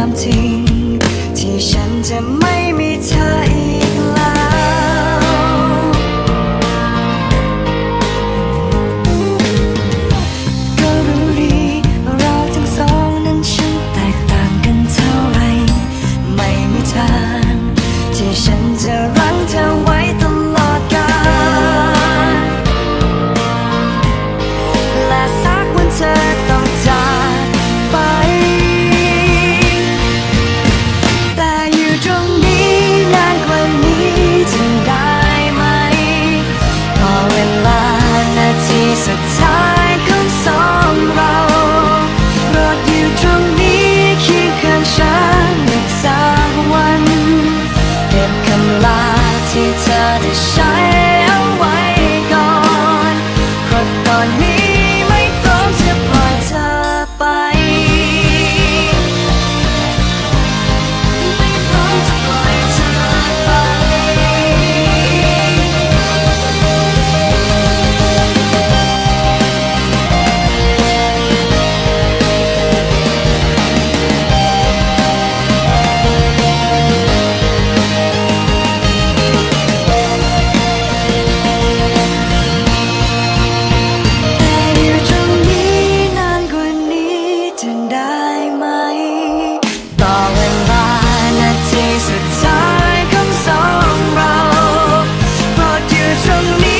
ความจริง ที่ฉันจะไม่มีเธออีก เธอที่ฉัน show me.